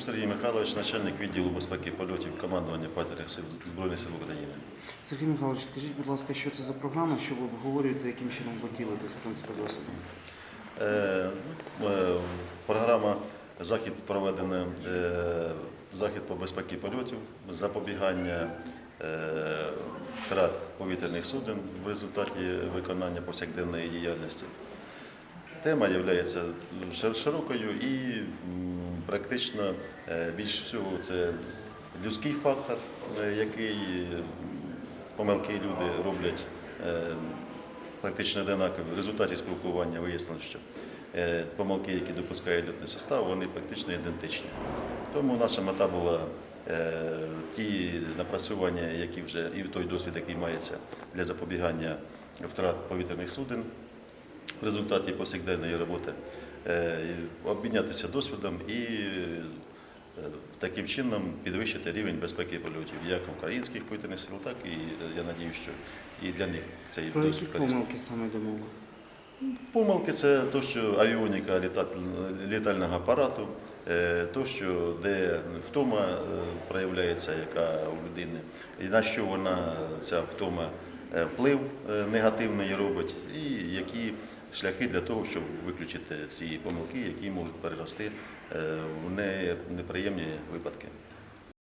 Сергій Михайлович, начальник відділу безпеки польотів командування сил Збройних сил України. Сергій Михайлович, скажіть, будь ласка, що це за програма, що ви обговорюєте, яким чином ви ділитесь, в принципі, досвідом? Е, е, Програма захід проведена е, захід по безпеці польотів, запобігання е, втрат повітряних суден в результаті виконання повсякденної діяльності. Тема є широкою і практично е, більш всього це людський фактор, е, який е, помилки люди роблять практично одинакові. В результаті спілкування вияснилось, що помилки, які допускає льотний состав, вони практично ідентичні. Тому наша мета була ті напрацювання, які вже і той досвід, який мається для запобігання втрат повітряних суден в результаті повсякденної роботи, е, обмінятися досвідом і е, таким чином підвищити рівень безпеки польотів як українських повітряних сил, так і е, я надію, що і для них цей Про які досвід корисний. помилки саме йде мова? Помилки це то, що авіоніка літального апарату, то, що де втома проявляється, яка у людини, і на що вона ця втома вплив негативний робить, і які шляхи для того, щоб виключити ці помилки, які можуть перерости е, в неприємні випадки.